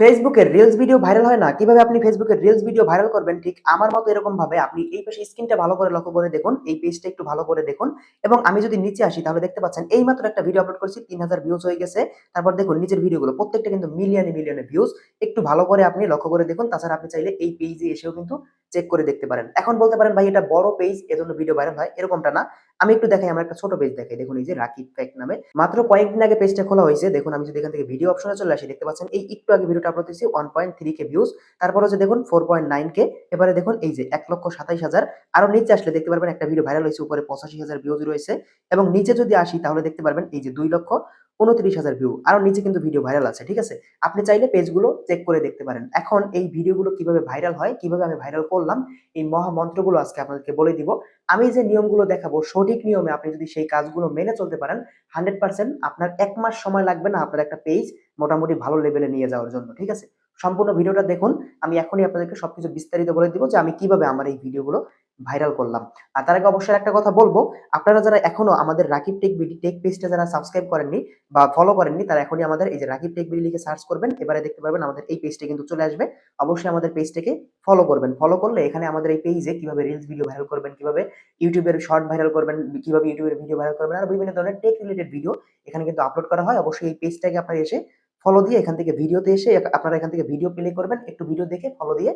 ফেসবুকের reels video viral হয় না? কীভাবে আপনি ফেসবুকের রিলস ভিডিও ভাইরাল করবেন? ঠিক আমার মতো এরকম ভাবে আপনি এই পাশে স্ক্রিনটা ভালো করে লক্ষ্য করে দেখুন, এই পেজটা একটু ভালো করে দেখুন এবং আমি যদি নিচে আসি তাহলে দেখতে পাচ্ছেন এই মাত্র একটা ভিডিও আপলোড করছি, তিন হাজার ভিউজ হয়ে গেছে। তারপর দেখুন নিচের ভিডিওগুলো প্রত্যেকটা কিন্তু মিলিয়নে মিলিয়নে ভিউজ একটু ভালো করে আপনি লক্ষ্য করে দেখুন, তাছাড়া আপনি চাইলে এই পেজে এসেও কিন্তু চেক করে দেখতে পারেন। এখন বলতে পারেন ভাই, এটা বড় পেজ এজন্য ভিডিও ভাইরাল হয়, এরকমটা না। আমি একটু দেখাই, আমার একটা ছোট পেজ দেখাই। দেখুন, এই যে রাকিব ফ্যাক নামে। মাত্র কয়েকদিন আগে পেজটা খোলা হয়েছে। দেখুন, আমি যদি এখান থেকে ভিডিও অপশনে চলে আসি, দেখতে পাচ্ছেন, এই একটু আগে ভিডিওটা আপলোড দিয়েছি one point three K views তারপর হচ্ছে দেখুন ফোর পয়েন্ট নাইন কে এবারে দেখুন, এই যে এক লক্ষ সাতাইশ হাজার। আরও নিচে আসলে দেখতে পারবেন, একটা ভিডিও ভাইরাল হয়েছে, উপরে পঁচাশি হাজার ভিউজ রয়েছে। এবং নিচে যদি আসি, তাহলে দেখতে পারবেন, এই যে দুই লক্ষ উনত্রিশ হাজার ভিউ আরও নিচে কিন্তু ভিডিও ভাইরাল আছে, ঠিক আছে? আপনি চাইলে পেজগুলো চেক করে দেখতে পারেন। এখন এই ভিডিওগুলো কীভাবে ভাইরাল হয়, কীভাবে আমি ভাইরাল করলাম, এই মহামন্ত্রগুলো আজকে আপনাদেরকে বলে দিব। আমি যে নিয়মগুলো দেখাবো, সঠিক নিয়মে আপনি যদি সেই কাজগুলো মেনে চলতে পারেন হান্ড্রেড পার্সেন্ট আপনার এক মাস সময় লাগবে না আপনার একটা পেজ মোটামুটি ভালো লেভেলে নিয়ে যাওয়ার জন্য, ঠিক আছে? সম্পূর্ণ ভিডিওটা দেখুন, আমি এখনই আপনাদেরকে সবকিছু বিস্তারিত বলে দিব যে আমি কীভাবে আমার এই ভিডিওগুলো ভাইরাল করলাম। আর তার আগে অবশ্যই একটা কথা বলব, আপনারা যারা এখনও আমাদের রাকিব টেক বিডি টেক পেজটা যারা সাবস্ক্রাইব করেননি বা ফলো করেননি, তারা এখনই আমাদের এই যে রাকিব টেক বিডি লিখে সার্চ করবেন, এবারে দেখতে পারবেন আমাদের এই পেজটা কিন্তু চলে আসবে। অবশ্যই আমাদের পেজটাকে ফলো করবেন। ফলো করলে এখানে আমাদের এই পেজে কীভাবে রিলস ভিডিও ভাইরাল করবেন, কীভাবে ইউটিউবের শর্ট ভাইরাল করবেন, কীভাবে ইউটিউবের ভিডিও ভাইরাল করবেন, আর বিভিন্ন ধরনের টেক রিলেটেড ভিডিও এখানে কিন্তু আপলোড করা হয়। অবশ্যই এই পেজটাকে আপনারা এসে ফলো দিয়ে এখান থেকে ভিডিওতে এসে আপনারা এখান থেকে ভিডিও প্লে করবেন। একটু ভিডিও দেখে ফলো দিয়ে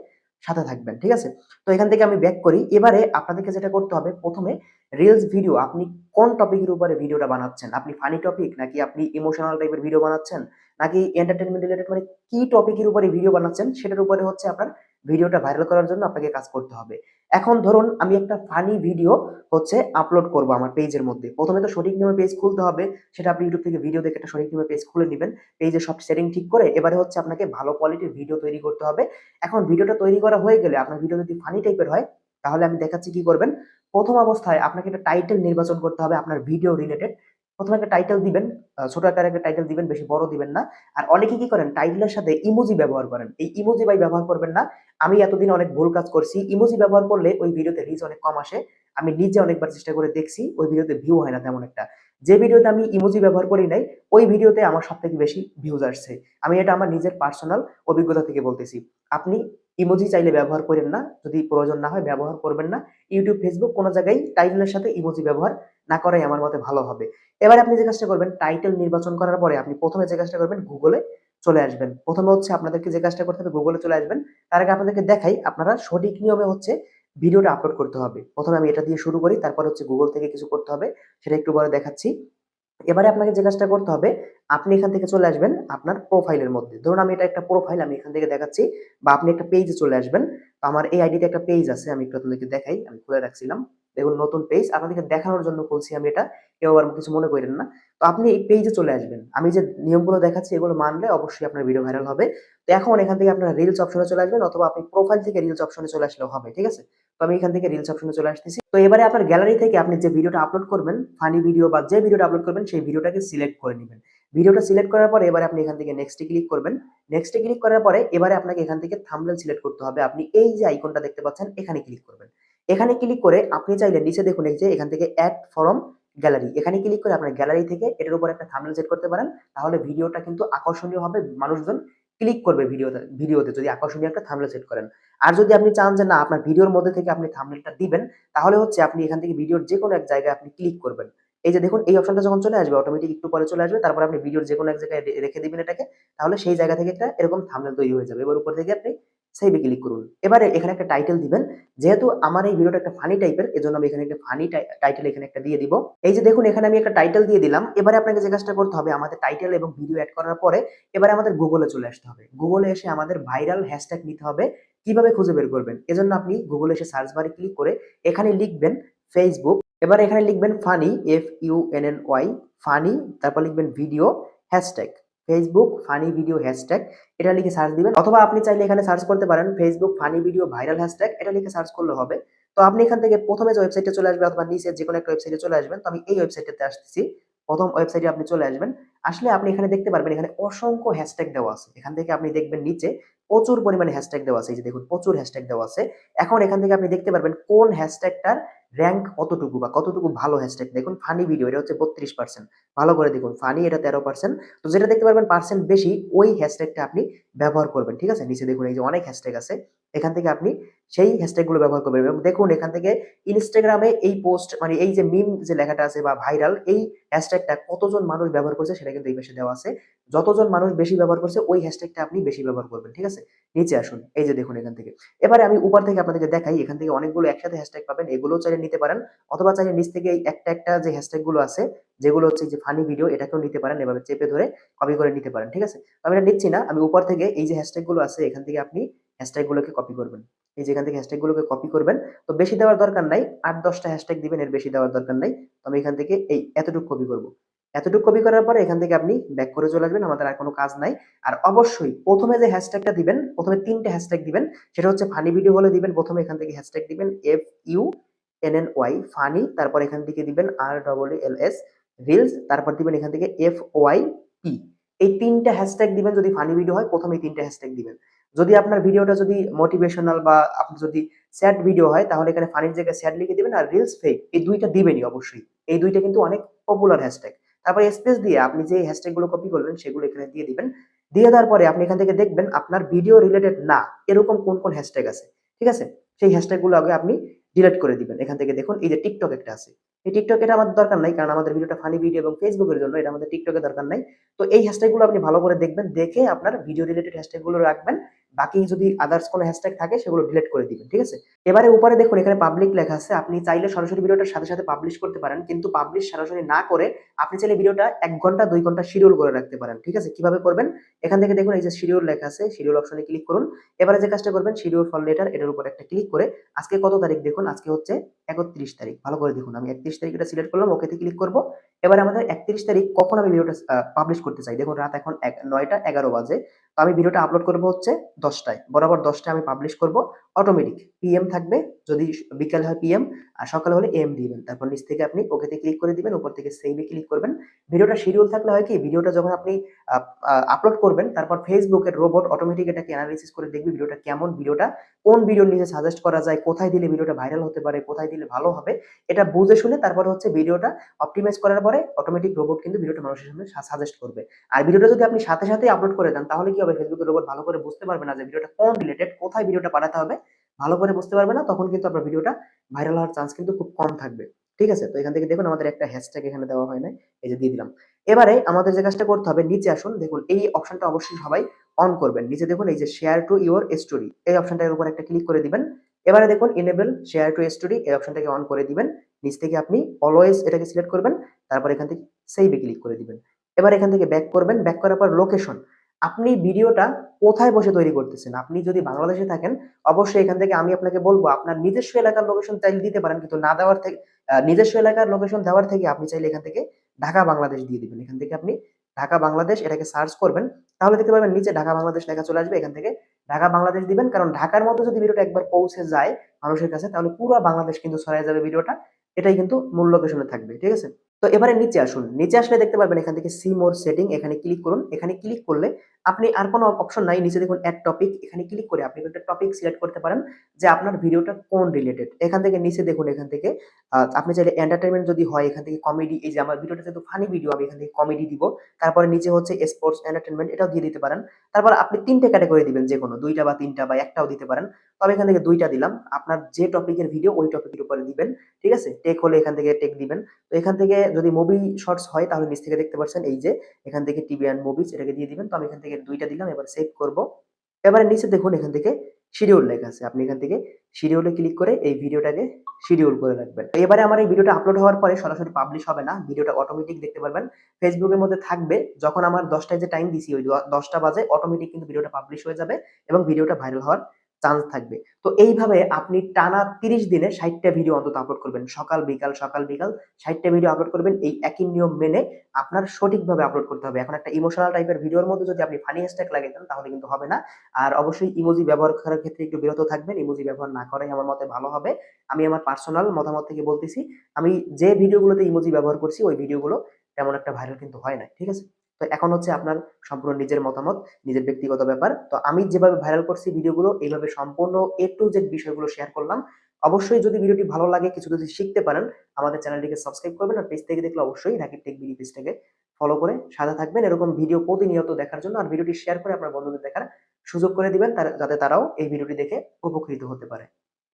সাথে থাকবেন, ঠিক আছে? তো এখান থেকে আমি ব্যাক করি। এবারে আপনাদেরকে যেটা করতে হবে, প্রথমে রিলস ভিডিও আপনি কোন টপিকের উপরে ভিডিওটা বানাচ্ছেন? আপনি ফানি টপিক নাকি আপনি ইমোশনাল টাইপের ভিডিও বানাচ্ছেন? নাকি এন্টারটেনমেন্ট রিলেটেড মানে কি টপিকের উপরে ভিডিও বানাচ্ছেন? সেটার উপরে হচ্ছে আপনার ভিডিওটা ভাইরাল করার জন্য আপনাকে কাজ করতে হবে। এখন ধরুন আমি একটা ফানি ভিডিও হচ্ছে আপলোড করব আমার পেজের মধ্যে। প্রথমে তো সঠিক নিয়মে পেজ খুলতে হবে, সেটা আপনি ইউটিউব থেকে ভিডিও দেখে একটা সঠিক নিয়মে পেজ খুলে নেবেন পেজের সব সেটিং ঠিক করে, এবারে হচ্ছে আপনাকে ভালো কোয়ালিটির ভিডিও তৈরি করতে হবে। এখন ভিডিওটা তৈরি করা হয়ে গেলে, আপনার ভিডিও যদি ফানি টাইপের হয়, তাহলে আমি দেখাচ্ছি কি করবেন? প্রথম অবস্থায় আপনাকে একটা টাইটেল নির্বাচন করতে হবে আপনার ভিডিও রিলেটেড প্রথমে একটা টাইটেল দিবেন ছোট আকারে একটা টাইটেল দিবেন, বেশি বড় দিবেন না। আর অনেকে কি করেন টাইটেলের সাথে ইমোজি ব্যবহার করেন। এই ইমোজি ভাই ব্যবহার করবেন না। আমি এতদিন অনেক ভুল কাজ করছি। ইমোজি ব্যবহার করলে ওই ভিডিওতে রিচ অনেক কম আসে। আমি নিজে অনেকবার চেষ্টা করে দেখছি, ওই ভিডিওতে ভিউ হয় না তেমন একটা। যে ভিডিওতে আমি ইমোজি ব্যবহার করি নাই, ওই ভিডিওতে আমার সব থেকে বেশি ভিউজ আসছে। আমি এটা আমার নিজের পার্সোনাল অভিজ্ঞতা থেকে বলতেছি। আপনি ইমোজি চাইলে ব্যবহার করেন না। যদি প্রয়োজন না হয়, ব্যবহার করবেন না। ইউটিউব ফেসবুক কোনো জায়গায় টাইটেলের সাথে ইমোজি ব্যবহার না করাই আমার মতে ভালো হবে। এবার আপনি যে কাজটা করবেন টাইটেল নির্বাচন করার পরে আপনি প্রথমে যে কাজটা করবেন গুগলে চলে আসবেন। প্রথমে হচ্ছে আপনাদেরকে যে কাজটা করতে হবে গুগলে চলে আসবেন। তার আগে আপনাদেরকে দেখাই, আপনারা সঠিক নিয়মে হচ্ছে ভিডিওটা আপলোড করতে হবে। প্রথমে আমি এটা দিয়ে শুরু করি, তারপর হচ্ছে গুগল থেকে কিছু করতে হবে, সেটা একটু পরে দেখাচ্ছি। এবারে আপনাকে যে কাজটা করতে হবে, আপনি এখান থেকে চলে আসবেন আপনার প্রোফাইলের মধ্যে। ধরুন আমি এটা একটা প্রোফাইল আমি এখান থেকে দেখাচ্ছি, বা আপনি একটা পেজে চলে আসবেন। আমার এই আইডিতে একটা পেজ আছে, আমি একটু আপনাদেরকে দেখাই, আমি খুলে রাখছিলাম। দেখুন, নতুন পেজ আপনাদেরকে দেখানোর জন্য বলছি আমি এটা। কেউ আবার কিছু মনে করেন না। তো আপনি এই পেজে চলে আসবেন। আমি যে নিয়মগুলো দেখাচ্ছি এগুলো মানলে অবশ্যই আপনার ভিডিও ভাইরাল হবে। তো এখন এখান থেকে আপনারা রিলস অপশনে চলে আসবেন অথবা আপনি প্রোফাইল থেকে রিলস অপশনে চলে আসলেও হবে, ঠিক আছে? তো আমি এখান থেকে রিলস অপশনে চলে আসতেছি। তো এবারে আপনার গ্যালারি থেকে আপনি যে ভিডিওটা আপলোড করবেন ফানি ভিডিও বা যে ভিডিওটা আপলোড করবেন, সেই ভিডিওটাকে সিলেক্ট করে নেবেন। ভিডিওটা সিলেক্ট করার পরে এবারে আপনি এখান থেকে নেক্সটে ক্লিক করবেন। নেক্সটে ক্লিক করার পরে এবারে আপনাকে এখান থেকে থাম্বনেল সিলেক্ট করতে হবে। আপনি এই যে আইকনটা দেখতে পাচ্ছেন, এখানে ক্লিক করবেন। এখানে ক্লিক করে আপনি চাইলে নিচে দেখুন এই যে এখান থেকে অ্যাড ফরম গ্যালারি এখানে ক্লিক করে আপনার গ্যালারি থেকে এটার উপর একটা থাম্বনেল সেট করতে পারেন, তাহলে ভিডিওটা কিন্তু আকর্ষণীয় হবে, মানুষজন ক্লিক করবে ভিডিওতে ভিডিওতে যদি আকর্ষণীয় একটা থাম্বনেল সেট করেন। আর যদি আপনি চান যে না, আপনার ভিডিওর মধ্যে থেকে আপনি থাম্বনেলটা দিবেন, তাহলে হচ্ছে আপনি এখান থেকে ভিডিওর যে কোনো এক জায়গায় আপনি ক্লিক করবেন। এই যে দেখুন, এই অপশনটা যখন চলে আসবে অটোমেটিক একটু পরে চলে আসবে, তারপর আপনি ভিডিওর যে কোনো এক জায়গায় রেখে দিবেন এটাকে, তাহলে সেই জায়গা থেকে একটা এরকম থাম্বনেল তৈরি হয়ে যাবে। এবার উপর থেকে আপনি সেভে ক্লিক করুন। এবারে এখানে একটা টাইটেল দিবেন। যেহেতু আমার এই ভিডিওটা একটা ফানি টাইপের এজন্য আমি এখানে একটা ফানি টাইটেল এখানে একটা দিয়ে দিব। এই যে দেখুন, এখানে আমি একটা টাইটেল দিয়ে দিলাম। এবারে আপনাকে যে কাজটা করতে হবে, আমাদের টাইটেল এবং ভিডিও অ্যাড করার পরে এবারে আমাদের গুগলে চলে আসতে হবে। গুগলে এসে আমাদের ভাইরাল হ্যাশট্যাগ নিতে হবে। কীভাবে খুঁজে বের করবেন? এজন্য আপনি গুগলে এসে সার্চ বারে ক্লিক করে এখানে লিখবেন ফেসবুক এবার এখানে লিখবেন funny F U N N Y funny তারপর লিখবেন video hashtag Facebook funny video hashtag এটা লিখে সার্চ দিবেন। অথবা আপনি চাইলে এখানে সার্চ করতে পারেন Facebook funny video viral hashtag এটা লিখে সার্চ করলে হবে। তো আপনি এখান থেকে প্রথমে যে ওয়েবসাইটে চলে আসবে অথবা নিচে যে কোনো একটা ওয়েবসাইটে চলে আসবেন, তো আমি এই ওয়েবসাইটটাতে আসতেছি। প্রথম ওয়েবসাইটে আপনি চলে আসবেন। আসলে আপনি এখানে দেখতে পারবেন এখানে অসংখ্য হ্যাশট্যাগ দেওয়া আছে। এখান থেকে আপনি দেখবেন নিচে প্রচুর পরিমাণে হ্যাশট্যাগ দেওয়া আছে, এই যে দেখুন, প্রচুর হ্যাশট্যাগ দেওয়া আছে এখন এখান থেকে আপনি দেখতে পারবেন কোন হ্যাশট্যাগটার র‍্যাংক কতটুকু বা কতটুকু ভালো হ্যাশট্যাগ দেখুন ফানি ভিডিও এটা হচ্ছে 32% ভালো করে দেখুন ফানি এটা 13% তো যেটা দেখতে পারবেন পার্সেন্ট বেশি, ওই হ্যাশট্যাগটা আপনি ব্যবহার করবেন। ঠিক আছে? নিচে দেখুন, এই যে অনেক হ্যাশট্যাগ আছে। এখান থেকে আপনি সেই হ্যাশট্যাগগুলো ব্যবহার করবেন এবং দেখুন, এখান থেকে ইনস্টাগ্রামে এই পোস্ট মানে এই যে মিম যে লেখাটা আছে বা ভাইরাল এই হ্যাশট্যাগটা কতজন মানুষ ব্যবহার করছে, সেটা কিন্তু এই পাশে দেওয়া আছে। যতজন মানুষ বেশি ব্যবহার করছে ওই হ্যাশট্যাগটা আপনি বেশি ব্যবহার করবেন। ঠিক আছে? নিচে আসুন। এই যে দেখুন এখান থেকে। এবারে আমি উপর থেকে আপনাদেরকে দেখাই এখান থেকে অনেকগুলো একসাথে হ্যাশট্যাগ পাবেন। এগুলোও চাইলে নিতে পারেন অথবা চাইলে নিচ থেকে একটা, একটা যে হ্যাশট্যাগগুলো আছে যেগুলো হচ্ছে যে ফানি ভিডিও এটাকেও নিতে পারেন। এভাবে চেপে ধরে কপি করে নিতে পারেন। ঠিক আছে? আমি এটা নিচ্ছি না। আমি উপর থেকে এই যে হ্যাশট্যাগগুলো আছে এখান থেকে আপনি হ্যাশট্যাগ গুলোকে কপি করবেন। এই যে এখান থেকে হ্যাশট্যাগ গুলোকে কপি করবেন। তো বেশি দেওয়ার দরকার নাই। ৮-১০ টা হ্যাশট্যাগ দিবেন এর বেশি দেওয়ার দরকার নাই। তো আমি এখান থেকে এই এতটুকু কপি করব। এতটুকু কপি করার পরে এখান থেকে আপনি ব্যাক করে চলে আসবেন। আমাদের আর কোনো কাজ নাই। আর অবশ্যই প্রথমে যে হ্যাশট্যাগটা দিবেন, ১ম এ ৩ হ্যাশট্যাগ দিবেন। সেটা হচ্ছে ফানি ভিডিও হলে দিবেন প্রথমে এখান থেকে হ্যাশট্যাগ দিবেন F-U-N-N-Y ফানি তারপর এখান থেকে দিবেন R-E-E-L-S রিলস তারপর দিবেন এখান থেকে F-Y-P এই ৩ টা হ্যাশট্যাগ দিবেন যদি ফানি ভিডিও হয় ১ম এই ৩ হ্যাশট্যাগ দিবেন। যদি আপনার ভিডিওটা যদি মোটিভেশনাল বা আপনি যদি স্যাড ভিডিও হয় তাহলে এখানে ফানির জায়গায় স্যাড লিখে দিবেন আর রিলস ফেক এই দুইটা দিবেনই অবশ্যই। এই দুইটা কিন্তু অনেক পপুলার হ্যাশট্যাগ। তারপরে স্পেস দিয়ে আপনি যে হ্যাশট্যাগগুলো কপি করবেন সেগুলো এখানে দিয়ে দিবেন। দিয়ে দেওয়ার পরে আপনি এখান থেকে দেখবেন আপনার ভিডিও রিলেটেড না এরকম কোন, কোন হ্যাশট্যাগ আছে। ঠিক আছে? সেই হ্যাশট্যাগগুলো আগে আপনি ডিলিট করে দিবেন। এখান থেকে দেখুন এই যে টিকটক একটা আছে। এই টিকটক এটা আমাদের দরকার নাই। কারণ আমাদের ভিডিওটা ফানি ভিডিও এবং এর জন্য এটা আমাদের এর দরকার নাই। তো এই হ্যাশট্যাগগুলো আপনি ভালো করে দেখবেন। দেখে আপনার ভিডিও রিলেটেড হ্যাশট্যাগগুলো রাখবেন। বাকি যদি আদার্স কোন হ্যাশট্যাগ থাকে সেগুলো ডিলিট করে দিবেন। ঠিক আছে? এবারে উপরে দেখুন এখানে পাবলিক লেখা আছে। আপনি চাইলে সরাসরি ভিডিওটার সাথে, সাথে পাবলিশ করতে পারেন। কিন্তু পাবলিশ সরাসরি না করে আপনি চাইলে ভিডিওটা ১ ঘণ্টা দুই ঘণ্টা শিডিউল করে রাখতে পারেন। ঠিক আছে? কীভাবে করবেন? এখান থেকে দেখুন এই যে শিডিউল লেখা আছে। শিডিউল অপশনে ক্লিক করুন। এবারে যে কাজটা করবেন শিডিউল ফর লেটার এটার উপর একটা ক্লিক করে আজকে কত তারিখ দেখুন আজকে হচ্ছে ৩১ তারিখ। ভালো করে দেখুন। আমি ৩১ তারিখ এটা সিলেক্ট করলাম ওকেতে ক্লিক করব এবারে আমাদের ৩১ তারিখ কখন আমি ভিডিওটা পাবলিশ করতে চাই। দেখুন রাত এখন এক ৯ টা ১১ বাজে। তো আমি ভিডিওটা আপলোড করব হচ্ছে ১০ টায়। বরাবর দশটায় আমি পাবলিশ করব। অটোমেটিক পিএম থাকবে। যদি বিকাল হয় পিএম আর সকাল হলে এম দিবেন। তারপর নিচ থেকে আপনি ওকেতে ক্লিক করে দিবেন। উপর থেকে এ ক্লিক করবেন। ভিডিওটা শিডিউল থাকলে হয় কি ভিডিওটা যখন আপনি আপ আপলোড করবেন তারপর এর রোবট অটোমেটিক এটাকে এনালাইসিস করে দেখবে ভিডিওটা কেমন, ভিডিওটা কোন ভিডিওর নিচে সাজেস্ট করা যায়, কোথায় দিলে ভিডিওটা ভাইরাল হতে পারে, কোথায় দিলে ভালো হবে। এটা বুঝে শুনে তারপর হচ্ছে ভিডিওটা অপটিমাইজ করার পরে অটোমেটিক রোবট কিন্তু ভিডিওটা মানুষের সামনে সাজেস্ট করবে। আর ভিডিওটা যদি আপনি সাথে, সাথে আপলোড করে দেন তাহলে কি হবে ফেসবুকের রোবট ভালো করে বুঝতে পারবে না যে ভিডিওটা কোন রিলেটেড, কোথায় ভিডিওটা পাঠাতে হবে। ভালো করে বুঝতে পারবে না। তখন কিন্তু আপনার ভিডিওটা ভাইরাল হওয়ার চান্স কিন্তু খুব কম থাকবে। ঠিক আছে? তো এখান থেকে দেখুন, আমাদের একটা হ্যাশট্যাগ এখানে দেওয়া হয় নাই। এই যে দিয়ে দিলাম। এবারে আমাদের যে কাজটা করতে হবে, নিচে আসুন। দেখুন, এই অপশনটা অবশ্যই সবাই অন করবেন। নিচে দেখুন, এই যে শেয়ার টু ইউর স্টোরি এই অপশনটার উপর একটা ক্লিক করে দিবেন। এবারে দেখুন এনেবল শেয়ার টু স্টোরি এই অপশনটাকে অন করে দিবেন। নিচ থেকে আপনি অলওয়েজ এটাকে সিলেক্ট করবেন। তারপর এখান থেকে এ ক্লিক করে দিবেন। এবার এখান থেকে ব্যাক করবেন। ব্যাক করার পর লোকেশন আপনি ভিডিওটা কোথায় বসে তৈরি করতেছেন? আপনি যদি বাংলাদেশে থাকেন, অবশ্যই এখান থেকে আমি আপনাকে বলব, আপনার নিজস্ব এলাকার লোকেশন চাইলে দিতে পারেন। কিন্তু না দেওয়ার থেকে নিজস্ব এলাকার লোকেশন দেওয়ার থেকে আপনি চাইলে এখান থেকে ঢাকা, বাংলাদেশ দিয়ে দিবেন। এখান থেকে আপনি ঢাকা, বাংলাদেশ এটাকে সার্চ করবেন। তাহলে দেখতে পাবেন নিচে ঢাকা, বাংলাদেশ লেখা চলে আসবে। এখান থেকে ঢাকা, বাংলাদেশ দিবেন। কারণ ঢাকার মধ্যে যদি ভিডিওটা একবার পৌঁছে যায় মানুষের কাছে, তাহলে পুরো বাংলাদেশ কিন্তু ছড়ায় যাবে ভিডিওটা। এটাই কিন্তু মূল লোকেশনে থাকবে। ঠিক আছে? তো এবারে নিচে আসুন। নিচে আসলে দেখতে পারবেন এখান থেকে সি মোর সেটিং এখানে ক্লিক করুন। এখানে ক্লিক করলে আপনি আর কোন অপশন নাই। নিচে দেখুন এড টপিক এখানে ক্লিক করে আপনি একটা টপিক সিলেক্ট করতে পারেন যে আপনার ভিডিওটা কোন রিলেটেড। এখান থেকে নিচে দেখুন, এখান থেকে আপনি চাইলে এন্টারটেনমেন্ট যদি হয়, এখান থেকে কমেডি এই যে আমার ভিডিওটা যেহেতু ফানি ভিডিও আমি এখান থেকে কমেডি দিব। তারপরে নিচে হচ্ছে স্পোর্টস এন্টারটেনমেন্ট এটাও দিয়ে দিতে পারেন। তারপর আপনি ৩ টে ক্যাটেগরি দিবেন, যেকোনো ২ টা বা তিনটা বা একটাও দিতে পারেন। তো আমি এখান থেকে দুইটা দিলাম। আপনার যে টপিকের ভিডিও ওই টপিকের উপরে দিবেন। ঠিক আছে? টেক হলে এখান থেকে টেক দিবেন। তো এখান থেকে যদি মুভি শর্টস হয়, তাহলে নিচ থেকে দেখতে পাচ্ছেন এই যে, এখান থেকে টিভি অ্যান্ড মুভিজ এটাকে দিয়ে দিবেন। তো আমি এখান থেকে ২ দুইটা দিলাম। এবার সেভ করব। এবারে নিচে দেখুন এখান থেকে শিডিউল লেখা আছে। আপনি এখান থেকে শিডিউলে ক্লিক করে এই ভিডিওটাকে শিডিউল করে রাখবেন। এবারে আমার এই ভিডিওটা আপলোড হওয়ার পরে সরাসরি পাবলিশ হবে না। ভিডিওটা অটোমেটিক দেখতে পারবেন। ফেসবুকের মধ্যে থাকবে। যখন আমার দশটায় যে টাইম দিছি, ওই দশটা বাজে অটোমেটিক কিন্তু ভিডিওটা পাবলিশ হয়ে যাবে এবং ভিডিওটা ভাইরাল হওয়ার চান্স থাকবে। তো এইভাবে আপনি টানা ৩০ দিনে ৬০ টা ভিডিও অন্তত আপলোড করবেন। সকাল বিকাল, সকাল বিকাল ৬০ টা ভিডিও আপলোড করবেন। এই একই নিয়ম মেনে আপনার সঠিকভাবে আপলোড করতে হবে। এখন একটা ইমোশনাল টাইপের ভিডিওর মধ্যে যদি আপনি ফানি হ্যাশট্যাগ লাগিয়ে দেন তাহলে কিন্তু হবে না। আর অবশ্যই ইমোজি ব্যবহার করার ক্ষেত্রে একটু বিরত থাকবেন। ইমোজি ব্যবহার না করাই আমার মতে ভালো হবে। আমি আমার পার্সোনাল মতামত থেকে বলতেছি। আমি যে ভিডিওগুলোতে ইমোজি ব্যবহার করছি ওই ভিডিওগুলো তেমন একটা ভাইরাল কিন্তু হয় নাই। ঠিক আছে? তো এখন হচ্ছে আপনার সম্পূর্ণ নিজের মতামত, নিজের ব্যক্তিগত ব্যাপার। তো আমি যেভাবে ভাইরাল করছি ভিডিওগুলো এইভাবে সম্পূর্ণ এ টু জেড বিষয়গুলো শেয়ার করলাম। অবশ্যই যদি ভিডিওটি ভালো লাগে কিছু যদি শিখতে পারেন আমাদের চ্যানেলটিকে সাবস্ক্রাইব করবেন আর পেজ থেকে দেখলে অবশ্যই রাকিব টেক বিডি পেজটাকে ফলো করে সাথে থাকবেন এরকম ভিডিও প্রতিনিয়ত দেখার জন্য আর ভিডিওটি শেয়ার করে আপনার বন্ধুদের দেখার সুযোগ করে দিবেন যাতে তারাও এই ভিডিওটি দেখে উপকৃত হতে পারে